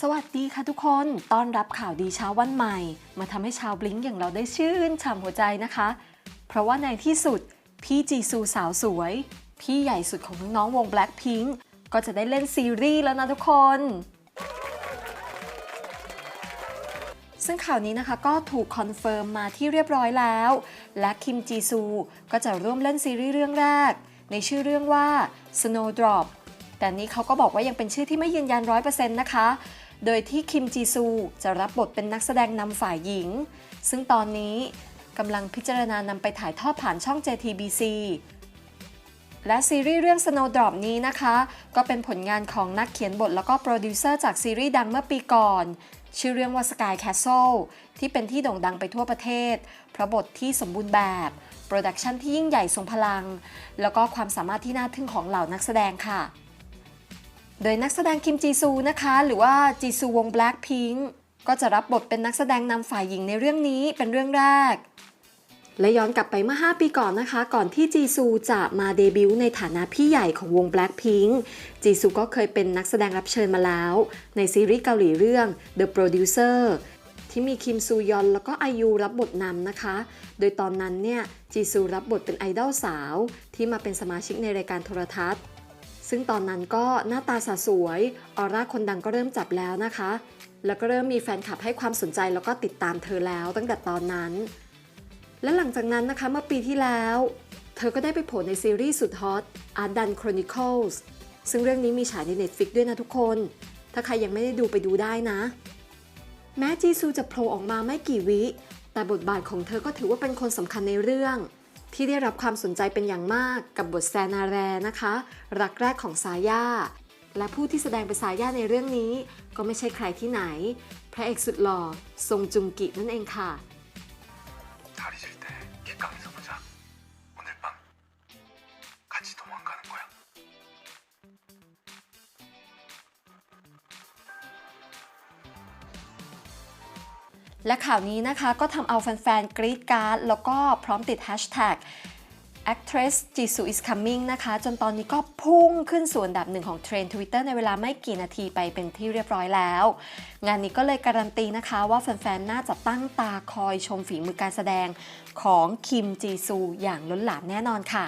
สวัสดีค่ะทุกคน ต้อนรับข่าวดีเช้าวันใหม่ มาทำให้ชาวบลิงก์อย่างเราได้ชื่นฉ่ำหัวใจนะคะ เพราะว่าในที่สุด พี่จีซูสาวสวย พี่ใหญ่สุดของน้องๆวง Blackpink ก็จะได้เล่นซีรีส์แล้วนะทุกคน ซึ่งข่าวนี้นะคะก็ถูกคอนเฟิร์มมาที่เรียบร้อยแล้ว และคิมจีซูก็จะร่วมเล่นซีรีส์เรื่องแรก ในชื่อเรื่องว่า Snowdrop แต่นี้เขาก็บอกว่ายังเป็นชื่อที่ไม่ยืนยัน 100%นะคะ โดยที่คิมจีซูจะรับบทเป็นนักแสดงนำฝ่ายหญิง ซึ่งตอนนี้กำลังพิจารณานำไปถ่ายทอดผ่านช่อง JTBC และซีรีส์เรื่อง Snowdrop นี้นะคะ ก็เป็นผลงานของนักเขียนบทแล้วก็โปรดิวเซอร์จากซีรีส์ดังเมื่อปีก่อน ชื่อเรื่องว่า Sky Castle ที่เป็นที่โด่งดังไปทั่วประเทศ เพราะบทที่สมบูรณ์แบบ โปรดักชันที่ยิ่งใหญ่ทรงพลัง แล้วก็ความสามารถที่น่าทึ่งของเหล่านักแสดงค่ะ โดยนักแสดงคิมจีซูนะคะ หรือว่าจีซูวง Blackpink ก็จะรับบทเป็นนักแสดงนำฝ่ายหญิงในเรื่องนี้เป็นเรื่องแรก และย้อนกลับไปเมื่อ 5 ปีก่อนนะคะ ก่อนที่จีซูจะมาเดบิวต์ในฐานะพี่ใหญ่ของวง Blackpink จีซูก็เคยเป็นนักแสดงรับเชิญมาแล้ว ในซีรีส์เกาหลีเรื่อง The Producer ที่มีคิมซูยอนแล้วก็อายุรับบทนำนะคะ โดยตอนนั้นเนี่ยจีซูรับบทเป็นไอดอลสาว ที่มาเป็นสมาชิกในรายการโทรทัศน์ ซึ่งตอนนั้นก็หน้าตาสะสวย ออร่าคนดังก็เริ่มจับแล้วนะคะ แล้วก็เริ่มมีแฟนคลับให้ความสนใจแล้วก็ติดตามเธอแล้วตั้งแต่ตอนนั้น และหลังจากนั้นนะคะเมื่อปีที่แล้ว เธอก็ได้ไปโผล่ในซีรีส์สุดฮอต Art Done Chronicles ซึ่งเรื่องนี้มีฉายใน Netflix ด้วยนะทุกคน ถ้าใครยังไม่ได้ดูไปดูได้นะ แม้จีซูจะโผล่ออกมาไม่กี่วิ แต่บทบาทของเธอก็ถือว่าเป็นคนสำคัญในเรื่อง ที่ได้รับความสนใจเป็นอย่างมากกับบทแซนาแรนะคะ รักแรกของสายาและผู้ที่แสดงเป็นสายาในเรื่องนี้ ก็ไม่ใช่ใครที่ไหน พระเอกสุดหล่อทรงจุงกินั่นเองค่ะ 다리 질 때 객강에서 보자. และข่าวนี้นะคะก็ทำเอาแฟนๆกรี๊ดการ์ดแล้วก็พร้อมติด hashtag actress Jisoo is coming นะคะ จนตอนนี้ก็พุ่งขึ้นสู่อันดับหนึ่งของเทรนด์ Twitter ในเวลาไม่กี่นาทีไปเป็นที่เรียบร้อยแล้ว งานนี้ก็เลยการันตีนะคะว่าแฟนๆ น่าจะตั้งตาคอยชมฝีมือการแสดงของคิมจีซูอย่างล้นหลามแน่นอนค่ะ